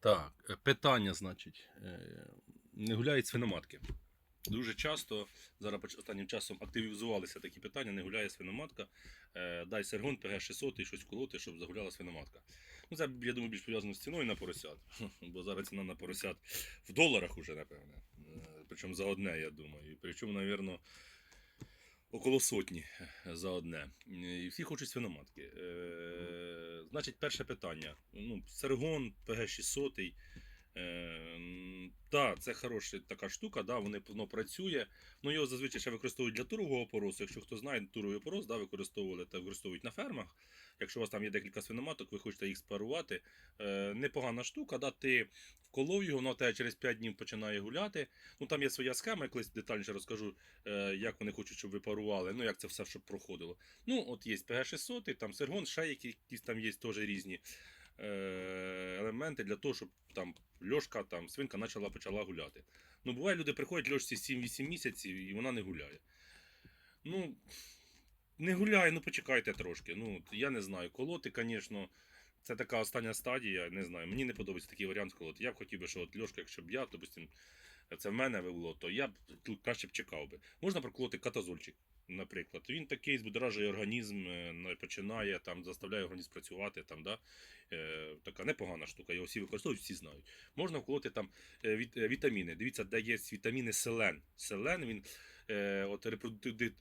Так, е, питання, значить, е, не гуляють свиноматки. Дуже часто, зараз останнім часом активізувалися такі питання, не гуляє свиноматка. Е, дай сергон ПГ 600 і щось колоти, щоб загуляла свиноматка. Ну, це, я думаю, більш пов'язано з ціною на поросят. Бо зараз ціна на поросят в доларах уже, напевне. Причому за одне, я думаю. Причому, напевно, около сотні за одне. І всі хочуть свиноматки. Значить, перше питання. Ну, Сергон, ПГ 600. Е, це хороша така штука, да, вони, воно працює. Ну, його зазвичай ще використовують для турового опоросу. Якщо хто знає, туровий опорос да, використовували та використовують на фермах. Якщо у вас там є декілька свиноматок, ви хочете їх спарувати. Е, непогана штука, да, ти вколов його, воно тебе через 5 днів починає гуляти. Ну там є своя схема, я колись детальніше розкажу, е, як вони хочуть, щоб ви парували, ну як це все щоб проходило. Ну, от є ПГ-600, там сергон, ще якісь там є теж різні елементи для того, щоб там льошка, там свинка почала, почала гуляти. Ну, буває, люди приходять льошці 7-8 місяців і вона не гуляє. Ну, не гуляє, ну почекайте трошки. Ну, я не знаю. Колоти, звісно, це така остання стадія, не знаю. Мені не подобається такий варіант колоти. Я б хотів би, що от льошка, якщо б я, допустим, це в мене було, то я б краще б чекав би. Можна проколоти катазольчик, наприклад. Він такий збудоражує організм, е, починає там, заставляє організм працювати. Там, да? е, така непогана штука. Його всі використовують, всі знають. Можна вколоти там е, е, вітаміни. Дивіться, де є вітаміни селен. Селен він е, от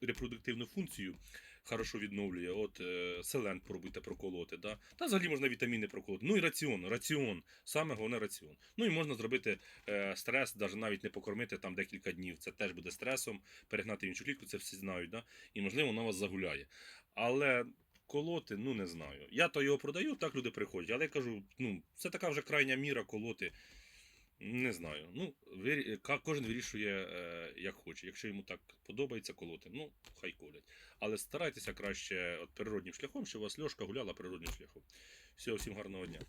репродуктивну функцію хорошо відновлює. От е, селен пробуйте проколоти. Да? Та взагалі можна вітаміни проколоти. Ну і раціон, раціон. Саме головне раціон. Ну і можна зробити е, стрес, навіть не покормити там декілька днів. Це теж буде стресом, перегнати іншу клітку, це всі знають. Да? І можливо вона вас загуляє. Але колоти, ну не знаю. Я то його продаю, так люди приходять. Але я кажу, ну, це така вже крайня міра колоти. Не знаю. Ну, вир... кожен вирішує, е, як хоче. Якщо йому так подобається колоти, ну, хай колять. Але старайтеся краще от природнім шляхом, щоб у вас льошка гуляла природним шляхом. Всього, всім гарного дня.